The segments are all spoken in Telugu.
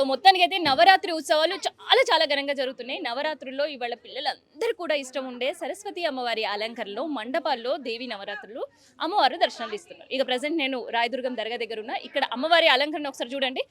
సో మొత్తానికి అయితే నవరాత్రి ఉత్సవాలు చాలా చాలా ఘనంగా జరుగుతున్నాయి. నవరాత్రుల్లో ఇవాళ పిల్లలందరూ కూడా ఇష్టం ఉండే సరస్వతి అమ్మవారి అలంకరణలో మండపాల్లో దేవి నవరాత్రులు అమ్మవారు దర్శనాలు ఇస్తున్నారు ఇక ప్రజెంట్ నేను రాయదుర్గం దర్గా దగ్గర ఉన్న ఇక్కడ అమ్మవారి అలంకరణ ఒకసారి చూడండి.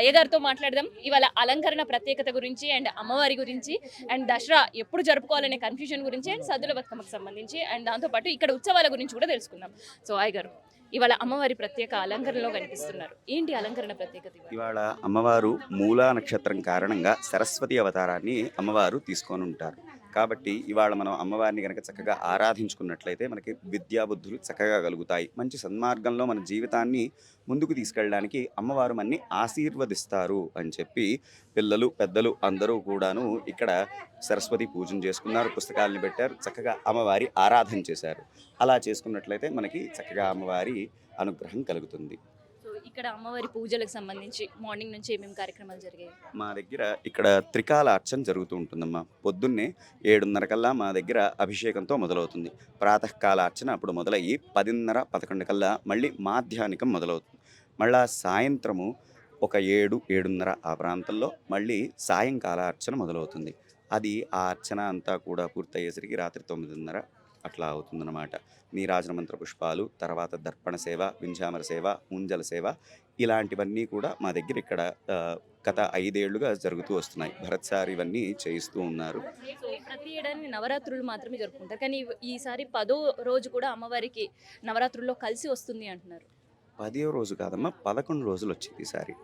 అయ్యగారితో మాట్లాడదాం. ఇవాళ అలంకరణ ప్రత్యేకత గురించి అండ్ అమ్మవారి గురించి అండ్ దసరా ఎప్పుడు జరుపుకోవాలనే కన్ఫ్యూజన్ గురించి అండ్ సద్దుల బతుకమ్మకు సంబంధించి అండ్ దాంతోపాటు ఇక్కడ ఉత్సవాల గురించి కూడా తెలుసుకుందాం. సో అయ్యగారు ఇవాళ అమ్మవారి ప్రత్యేక అలంకరణలో కనిపిస్తున్నారు. ఏంటి అలంకరణ ప్రత్యేకత ఇవాళ? అమ్మవారు మూలా నక్షత్రం కారణంగా సరస్వతి అవతారాన్ని అమ్మవారు తీసుకొని ఉంటారు. కాబట్టి ఇవాళ మనం అమ్మవారిని కనుక చక్కగా ఆరాధించుకున్నట్లయితే మనకి విద్యాబుద్ధులు చక్కగా కలుగుతాయి. మంచి సన్మార్గంలో మన జీవితాన్ని ముందుకు తీసుకెళ్ళడానికి అమ్మవారు మన్ని ఆశీర్వదిస్తారు అని చెప్పి పిల్లలు పెద్దలు అందరూ కూడాను ఇక్కడ సరస్వతి పూజన చేసుకున్నారు పుస్తకాలను పెట్టారు చక్కగా అమ్మవారి ఆరాధన చేశారు. అలా చేసుకున్నట్లయితే మనకి చక్కగా అమ్మవారి అనుగ్రహం కలుగుతుంది. ఇక్కడ అమ్మవారి పూజలకు సంబంధించి మార్నింగ్ నుంచి ఏమేమి కార్యక్రమాలు జరిగాయి? మా దగ్గర ఇక్కడ త్రికాల అర్చన జరుగుతూ ఉంటుందమ్మా. పొద్దున్నే ఏడున్నర కల్లా మా దగ్గర అభిషేకంతో మొదలవుతుంది. ప్రాతకాల అర్చన అప్పుడు మొదలయ్యి పదిన్నర పదకొండు కల్లా మళ్ళీ మాధ్యానికం మొదలవుతుంది. మళ్ళా సాయంత్రము ఒక ఏడు ఏడున్నర ఆ ప్రాంతంలో మళ్ళీ సాయంకాల అర్చన మొదలవుతుంది. అది ఆ అర్చన అంతా కూడా పూర్తయ్యేసరికి రాత్రి తొమ్మిదిన్నర అట్లా అవుతుందన్నమాట. నీరాజన మంత్ర పుష్పాలు తర్వాత దర్పణ సేవ వింజామర సేవ ముంజల సేవ ఇలాంటివన్నీ కూడా మా దగ్గర ఇక్కడ గత ఐదేళ్ళుగా జరుగుతూ వస్తున్నాయి. భరత్ సార్ ఇవన్నీ చేయిస్తూ ఉన్నారు. ప్రతి ఏడాది నవరాత్రులు మాత్రమే జరుపుకుంటారు. కానీ ఈసారి పదో రోజు కూడా అమ్మవారికి నవరాత్రుల్లో కలిసి వస్తుంది అంటున్నారు. పదో రోజు కాదమ్మా పదకొండు రోజులు వచ్చింది ఈసారి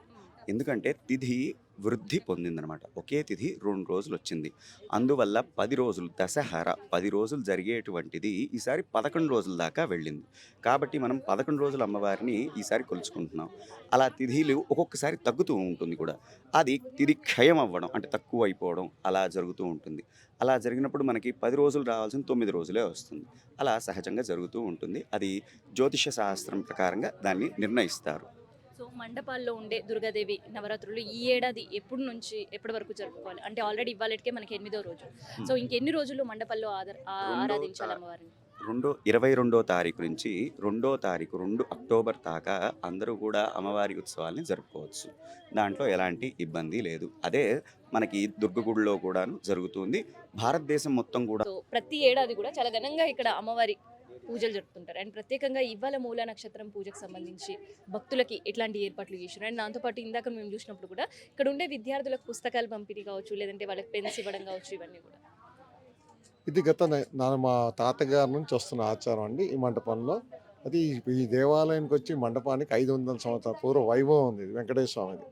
ఎందుకంటే తిథి వృద్ధి పొందిందనమాట. ఒకే తిథి రెండు రోజులు వచ్చింది అందువల్ల పది రోజులు దశహర పది రోజులు జరిగేటువంటిది ఈసారి పదకొండు రోజుల దాకా వెళ్ళింది. కాబట్టి మనం పదకొండు రోజుల అమ్మవారిని ఈసారి కొలుచుకుంటున్నాం. అలా తిథిలు ఒక్కొక్కసారి తగ్గుతూ ఉంటుంది కూడా. అది తిథి క్షయం అవ్వడం అంటే తక్కువ అయిపోవడం అలా జరుగుతూ ఉంటుంది. అలా జరిగినప్పుడు మనకి పది రోజులు రావాల్సిన తొమ్మిది రోజులే వస్తుంది. అలా సహజంగా జరుగుతూ ఉంటుంది. అది జ్యోతిష శాస్త్రం ప్రకారంగా దాన్ని నిర్ణయిస్తారు. సో మండపాల్లో ఉండే దుర్గాదేవి నవరాత్రులు ఈ ఏడాది ఎప్పటి నుంచి ఎప్పటి వరకు జరుపుకోవాలి? అంటే ఆల్రెడీ ఇవాళకే మనకి ఎనిమిదో రోజు. సో ఇంకెన్ని రోజులు మండపాల్లో ఆరాధించాలి అమ్మవారిని? రెండో ఇరవై రెండో తారీఖు నుంచి రెండో తారీఖు రెండు అక్టోబర్ దాకా అందరూ కూడా అమ్మవారి ఉత్సవాల్ని జరుపుకోవచ్చు. దాంట్లో ఎలాంటి ఇబ్బంది లేదు. అదే మనకి దుర్గగుడిలో కూడాను జరుగుతుంది. భారతదేశం మొత్తం కూడా ప్రతి ఏడాది కూడా చాలా ఘనంగా ఇక్కడ అమ్మవారి పూజలు జరుపుతుంటారు. అండ్ ప్రత్యేకంగా ఇవాళ మూల నక్షత్రం పూజకు సంబంధించి భక్తులకి ఎట్లాంటి ఏర్పాట్లు చేశారు అండ్ దాంతోపాటు ఇందాక మేము చూసినప్పుడు కూడా ఇక్కడ ఉండే విద్యార్థులకు పుస్తకాలు పంపిణీ కావచ్చు లేదంటే వాళ్ళకి పెన్స్ ఇవ్వడం కావచ్చు ఇవన్నీ కూడా. ఇది గత మా తాతగారి నుంచి వస్తున్న ఆచారం అండి ఈ మండపంలో. అది ఈ- దేవాలయానికి వచ్చి మండపానికి ఐదు వందల సంవత్సరాల పూర్వ వైభవం ఉంది వెంకటేశ్వర స్వామిది.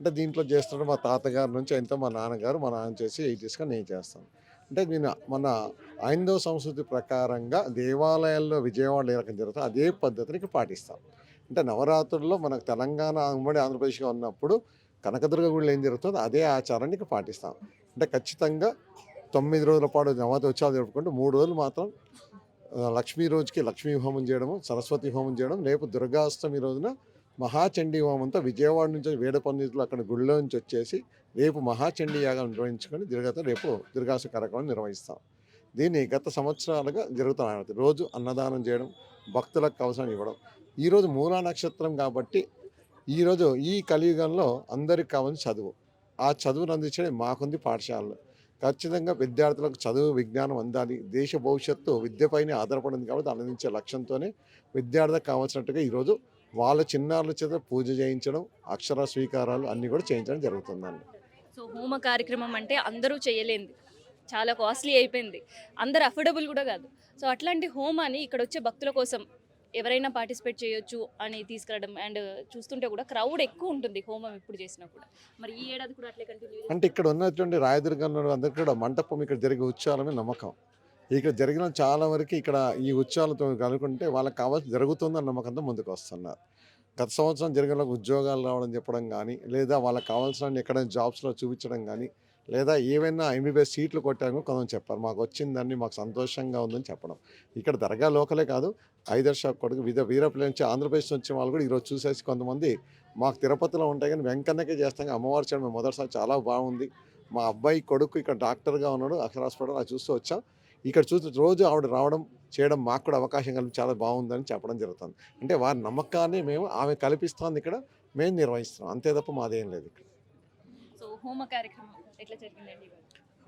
అంటే దీంట్లో చేస్తున్నాడు మా తాతగారి నుంచి ఎంతో మా నాన్నగారు మా నాన్న చేసి ఎయిటీస్గా నేను చేస్తాను. అంటే నేను మన ఐందవ సంస్కృతి ప్రకారంగా దేవాలయాల్లో విజయవాడలో ఏ రకం జరుగుతుందో అదే పద్ధతిని పాటిస్తాం. అంటే నవరాత్రుల్లో మనకు తెలంగాణ ఉమ్మడి ఆంధ్రప్రదేశ్గా ఉన్నప్పుడు కనకదుర్గ గుడిలో ఏం జరుగుతుందో అదే ఆచారాన్ని పాటిస్తాం. అంటే ఖచ్చితంగా తొమ్మిది రోజుల పాటు నవరాత్రి ఉత్సవాలు జరుపుకుంటూ మూడు రోజులు మాత్రం లక్ష్మీ రోజుకి లక్ష్మీ హోమం చేయడము సరస్వతి హోమం చేయడం రేపు దుర్గాష్టమి రోజున మహాచండీ హోమంతో విజయవాడ నుంచి వేడ పండితులు అక్కడ గుళ్ళో నుంచి వచ్చేసి రేపు మహాచండీ యాగం నిర్వహించుకొని దుర్గతో రేపు దీర్ఘాస కార్యక్రమం నిర్వహిస్తాం. దీన్ని గత సంవత్సరాలుగా జరుగుతున్నాయి రోజు అన్నదానం చేయడం భక్తులకు అవసరం ఇవ్వడం. ఈరోజు మూలా నక్షత్రం కాబట్టి ఈరోజు ఈ కలియుగంలో అందరికి కావాల్సిన చదువు. ఆ చదువును అందించడం మాకుంది పాఠశాలలో. ఖచ్చితంగా విద్యార్థులకు చదువు విజ్ఞానం అందాలి. దేశ భవిష్యత్తు విద్యపైనే ఆధారపడింది కాబట్టి అందించే లక్ష్యంతోనే విద్యార్థులకు కావాల్సినట్టుగా ఈరోజు వాళ్ళ చిన్నారుల చేత పూజ చేయించడం అక్షర స్వీకారాలు అన్నీ కూడా చేయించడం జరుగుతుందండి. సో హోమ కార్యక్రమం అంటే అందరూ చేయలేంది. చాలా కాస్ట్లీ అయిపోయింది. అందరు అఫోర్డబుల్ కూడా కాదు. సో అట్లాంటి హోమాని ఇక్కడ వచ్చే భక్తుల కోసం ఎవరైనా పార్టిసిపేట్ చేయొచ్చు అని తీసుకురావడం అండ్ చూస్తుంటే కూడా క్రౌడ్ ఎక్కువ ఉంటుంది హోమం ఎప్పుడు చేసినా కూడా. మరి ఈ ఏడాది కూడా అట్లే కంటిన్యూ అంటే ఇక్కడ ఉన్నటువంటి రాయదుర్గంలో అందరికీ కూడా మంటపం ఇక్కడ జరిగే ఉత్సవాలమే నమ్మకం. ఇక్కడ జరిగిన చాలా వరకు ఇక్కడ ఈ ఉత్సవాలతో కనుకుంటే వాళ్ళకి కావాల్సి జరుగుతుందన్న నమ్మకంతో ముందుకు వస్తున్నారు. గత సంవత్సరం జరిగిన ఉద్యోగాలు రావడం చెప్పడం కానీ లేదా వాళ్ళకి కావాల్సిన ఎక్కడైనా జాబ్స్లో చూపించడం కానీ లేదా ఏవైనా ఎంబీబీఎస్ సీట్లు కొట్టామో కొంచెం చెప్పారు. మాకు వచ్చిందని మాకు సంతోషంగా ఉందని చెప్పడం. ఇక్కడ దర్గా లోకలే కాదు ఐదర్ షాప్ కొడుకు వివిధ వీరప్ల నుంచి ఆంధ్రప్రదేశ్ నుంచి వాళ్ళు కూడా ఈరోజు చూసేసి కొంతమంది మాకు తిరుపతిలో ఉంటాయి కానీ వెంకన్నకే చేస్తాం కానీ అమ్మవారి చేయడం మేము మొదటిసారి చాలా బాగుంది. మా అబ్బాయి కొడుకు ఇక్కడ డాక్టర్గా ఉన్నాడు అక్షర హాస్పిటల్ అది చూస్తూ వచ్చాం. ఇక్కడ చూసి రోజు ఆవిడ రావడం చేయడం మాకు కూడా అవకాశం కలిపి చాలా బాగుందని చెప్పడం జరుగుతుంది. అంటే వారి నమ్మకాన్ని మేము ఆమె కల్పిస్తోంది ఇక్కడ మేము నిర్వహిస్తున్నాం. అంతే తప్ప మాదేం లేదు ఇక్కడ. సో హోమ కార్యక్రమం ఎట్లా జరిగిందండి?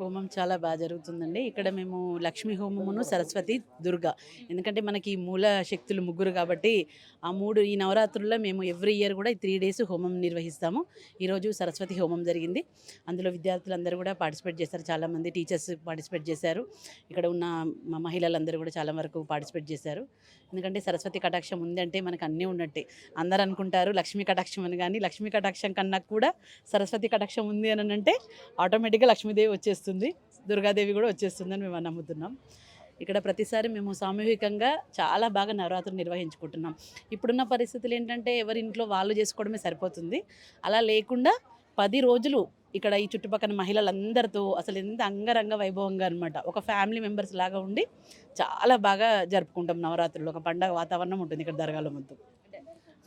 హోమం చాలా బాగా జరుగుతుందండి. ఇక్కడ మేము లక్ష్మీ హోమమును సరస్వతి దుర్గా. ఎందుకంటే మనకి ఈ మూల శక్తులు ముగ్గురు కాబట్టి ఆ మూడు ఈ నవరాత్రుల్లో మేము ఎవ్రీ ఇయర్ కూడా ఈ త్రీ డేస్ హోమం నిర్వహిస్తాము. ఈరోజు సరస్వతి హోమం జరిగింది. అందులో విద్యార్థులందరూ కూడా పార్టిసిపేట్ చేశారు. చాలామంది టీచర్స్ పార్టిసిపేట్ చేశారు. ఇక్కడ ఉన్న మా మహిళలందరూ కూడా చాలా వరకు పార్టిసిపేట్ చేశారు. ఎందుకంటే సరస్వతి కటాక్షం ఉందంటే మనకు అన్నీ ఉన్నట్టే. అందరూ అనుకుంటారు లక్ష్మీ కటాక్షం అని కానీ లక్ష్మీ కటాక్షం కన్నా కూడా సరస్వతి కటాక్షం ఉంది అని అంటే ఆటోమేటిక్గా లక్ష్మీదేవి వచ్చేస్తుంది. దుర్గాదేవి కూడా వచ్చేస్తుందని మేము నమ్ముతున్నాం. ఇక్కడ ప్రతిసారి మేము సామూహికంగా చాలా బాగా నవరాత్రులు నిర్వహించుకుంటున్నాం. ఇప్పుడున్న పరిస్థితులు ఏంటంటే ఎవరి ఇంట్లో వాళ్ళు చేసుకోవడమే సరిపోతుంది. అలా లేకుండా పది రోజులు ఇక్కడ ఈ చుట్టుపక్కల మహిళలందరితో అసలు ఎంత అంగరంగ వైభవంగా అనమాట ఒక ఫ్యామిలీ మెంబర్స్ లాగా ఉండి చాలా బాగా జరుపుకుంటాం నవరాత్రులు. ఒక పండగ వాతావరణం ఉంటుంది ఇక్కడ దర్గాలో మొత్తం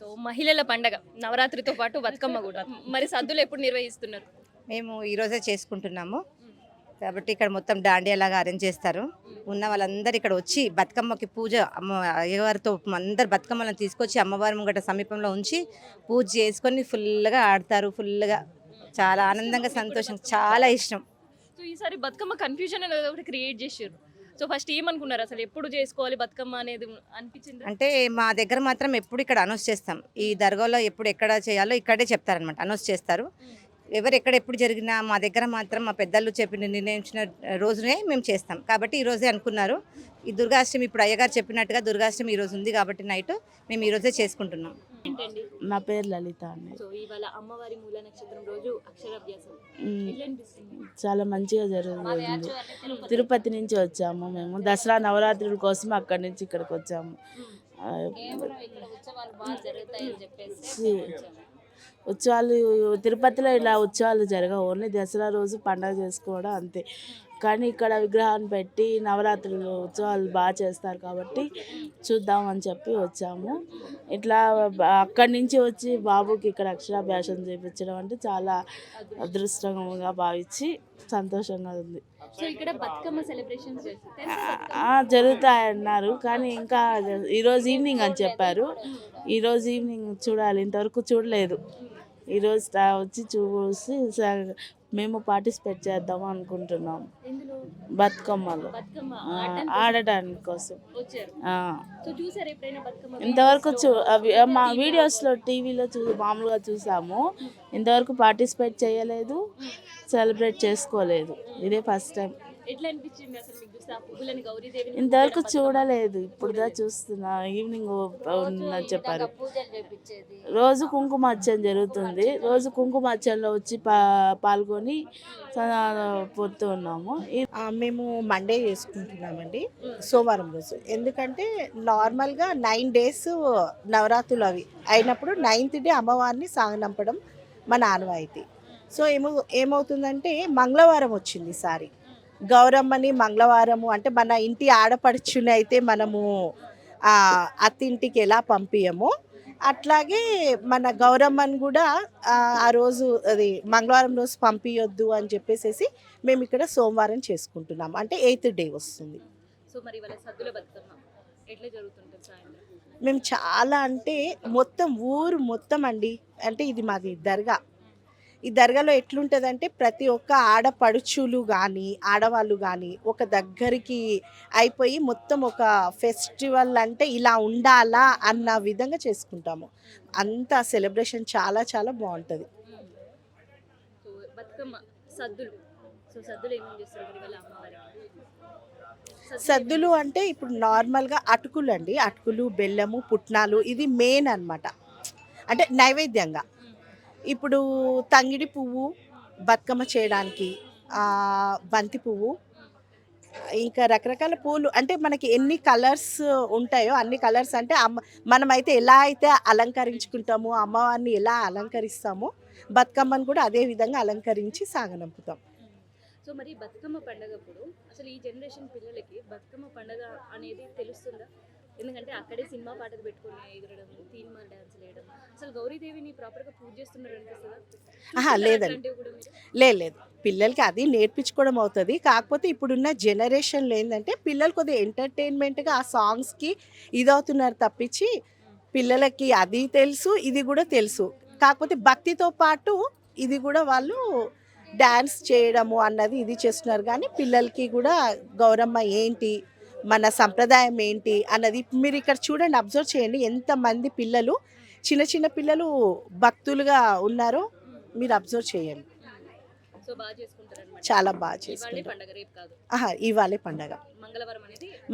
సో మహిళల పండగ నవరాత్రితో పాటు బతుకమ్మ కూడా. మరి సద్దులు ఎప్పుడు నిర్వహిస్తున్నారు? మేము ఈరోజే చేసుకుంటున్నాము. కాబట్టి ఇక్కడ మొత్తం దాండియా లాగా అరేంజ్ చేస్తారు. ఉన్న వాళ్ళందరూ ఇక్కడ వచ్చి బతుకమ్మకి పూజ అమ్మ అయ్యవారితో అందరు బతుకమ్మలను తీసుకొచ్చి అమ్మవారి ముంగట సమీపంలో ఉంచి పూజ చేసుకొని ఫుల్గా ఆడతారు. ఫుల్గా చాలా ఆనందంగా సంతోషం చాలా ఇష్టం. సో ఈసారి బతుకమ్మ కన్ఫ్యూజన్ అనేది ఒకటి క్రియేట్ చేశారు సో ఫస్ట్ ఏమనుకున్నారు అసలు? ఎప్పుడు చేసుకోవాలి బతుకమ్మ అనేది అనిపించింది? అంటే మా దగ్గర మాత్రం ఎప్పుడు ఇక్కడ అనౌన్స్ చేస్తాం. ఈ దర్గాలో ఎప్పుడు ఎక్కడ చేయాలో ఇక్కడే చెప్తారనమాట అనౌన్స్ చేస్తారు. ఎవరు ఎక్కడ ఎప్పుడు జరిగినా మా దగ్గర మాత్రం మా పెద్దలు చెప్పిన నిర్ణయించిన రోజునే మేము చేస్తాం. కాబట్టి ఈ రోజే అనుకున్నారు. ఈ దుర్గాష్టమి ఇప్పుడు అయ్యగారు చెప్పినట్టుగా దుర్గాష్టమి ఈ రోజు ఉంది కాబట్టి నైట్ మేము ఈ రోజే చేసుకుంటున్నాం. నా పేరు లలిత అండి. అమ్మవారి మూల నక్షత్రం రోజు చాలా మంచిగా జరుగుతుంది. తిరుపతి నుంచి వచ్చాము మేము. దసరా నవరాత్రుల కోసం అక్కడి నుంచి ఇక్కడికి వచ్చాము. ఉత్సవాలు తిరుపతిలో ఇలా ఉత్సవాలు జరగవు. ఓన్లీ దసరా రోజు పండగ చేసుకోవడం అంతే. కానీ ఇక్కడ విగ్రహాన్ని పెట్టి నవరాత్రులు ఉత్సవాలు బాగా చేస్తారు కాబట్టి చూద్దామని చెప్పి వచ్చాము. ఇట్లా అక్కడి నుంచి వచ్చి బాబుకి ఇక్కడ అక్షరాభ్యాసం చేయించడం అంటే చాలా అదృష్టంగా భావించి సంతోషంగా ఉంది. జరుగుతాయన్నారు. కానీ ఇంకా ఈరోజు ఈవినింగ్ అని చెప్పారు. ఈరోజు ఈవినింగ్ చూడాలి. ఇంతవరకు చూడలేదు. ఈరోజు వచ్చి చూసి మేము పార్టిసిపేట్ చేద్దాం అనుకుంటున్నాం. బతుకమ్మలో. బతుకమ్మ ఆ, ఆడడానికి ఆడడానికి కోసం. ఇంతవరకు చూ మా వీడియోస్లో టీవీలో చూ మామూలుగా చూసాము. ఇంతవరకు పార్టిసిపేట్ చేయలేదు. సెలబ్రేట్ చేసుకోలేదు. ఇదే ఫస్ట్ టైం. ఎట్లా అనిపించింది అసలు మీకు చూస్తే ఆ పువ్వులని గౌరీదేవిని ఇంతవరకు చూడలేదు ఇప్పుడుదా చూస్తున్నా. ఈవినింగ్ ఉందని చెప్పారు. రోజు కుంకుమార్చన జరుగుతుంది. రోజు కుంకుమార్చనలో వచ్చి పా పాల్గొని పోతూ ఉన్నాము. ఈ- ఆ, మేము మండే చేసుకుంటున్నామండి సోమవారం రోజు. ఎందుకంటే నార్మల్గా నైన్ డేస్ నవరాత్రులు అవి అయినప్పుడు నైన్త్ డే అమ్మవారిని సాగనంపడం మన ఆనవాయితీ సో ఏమో ఏమవుతుందంటే మంగళవారం వచ్చింది ఈసారి గౌరమ్మని మంగళవారము అంటే మన ఇంటి ఆడపడుచుని అయితే మనము అత్తింటికి ఎలా పంపియమో. అట్లాగే మన గౌరమ్మని కూడా ఆ, రోజు అది మంగళవారం రోజు పంపించొద్దు అని చెప్పేసి మేము ఇక్కడ సోమవారం చేసుకుంటున్నాం. అంటే ఎయిత్ డే వస్తుంది. సో మరి వాళ్ళ సద్దుల బతుకమ్మ ఎట్లా జరుగుతుంటుంది సాయంత్రం? మేము చాలా అంటే మొత్తం ఊరు మొత్తం అండి. అంటే ఇది మాది దర్గా. ఈ దర్గాలో ఎట్లుంటుందంటే ప్రతి ఒక్క ఆడపడుచులు కానీ ఆడవాళ్ళు కానీ ఒక దగ్గరికి అయిపోయి మొత్తం ఒక ఫెస్టివల్ అంటే ఇలా ఉండాలా అన్న విధంగా చేసుకుంటాము. అంత సెలబ్రేషన్ చాలా చాలా బాగుంటుంది. సద్దులు అంటే ఇప్పుడు నార్మల్గా అటుకులు అండి. అటుకులు బెల్లము పుట్నాలు ఇది మెయిన్ అన్నమాట. అంటే నైవేద్యంగా. ఇప్పుడు తంగిడి పువ్వు బతుకమ్మ చేయడానికి బంతి పువ్వు ఇంకా రకరకాల పూలు అంటే మనకి ఎన్ని కలర్స్ ఉంటాయో అన్ని కలర్స్ అంటే అమ్మ మనమైతే ఎలా అయితే అలంకరించుకుంటామో అమ్మవారిని ఎలా అలంకరిస్తామో బతుకమ్మను కూడా అదే విధంగా అలంకరించి సాగనంపుతాం. సో మరి బతుకమ్మ పండగప్పుడు అసలు ఈ జనరేషన్ పిల్లలకి బతుకమ్మ పండగ అనేది తెలుస్తుందా? ఎందుకంటే అక్కడే సినిమా పాటలు పెట్టుకొని ఎగరడం తీన్మా డాన్స్ వేయడం. అసలు గౌరీదేవిని ప్రాపర్గా పూజ చేస్తున్నారు అనిపిస్తుందా? లేదండి. లేదు లేదు. పిల్లలకి అది నేర్పించుకోవడం అవుతుంది. కాకపోతే ఇప్పుడున్న జనరేషన్లో ఏంటంటే పిల్లలు కొద్దిగా ఎంటర్టైన్మెంట్గా ఆ సాంగ్స్కి ఇదవుతున్నారు తప్పించి పిల్లలకి అది తెలుసు ఇది కూడా తెలుసు. కాకపోతే భక్తితో పాటు ఇది కూడా వాళ్ళు డ్యాన్స్ చేయడము అన్నది ఇది చేస్తున్నారు. కానీ పిల్లలకి కూడా గౌరమ్మ ఏంటి మన సంప్రదాయం ఏంటి అన్నది మీరు ఇక్కడ చూడండి అబ్జర్వ్ చేయండి. ఎంతమంది పిల్లలు చిన్న చిన్న పిల్లలు భక్తులుగా ఉన్నారో మీరు అబ్జర్వ్ చేయండి. సో బాగా చేసుకుంటారు చాలా ఇవాళే పండగ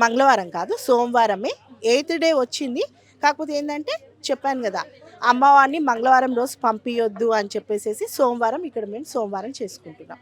మంగళవారం కాదు సోమవారమే. ఎయిత్ డే వచ్చింది. కాకపోతే ఏంటంటే చెప్పాను కదా అమ్మవారిని మంగళవారం రోజు పంపించొద్దు అని చెప్పేసి సోమవారం ఇక్కడ మేము సోమవారం చేసుకుంటున్నాం.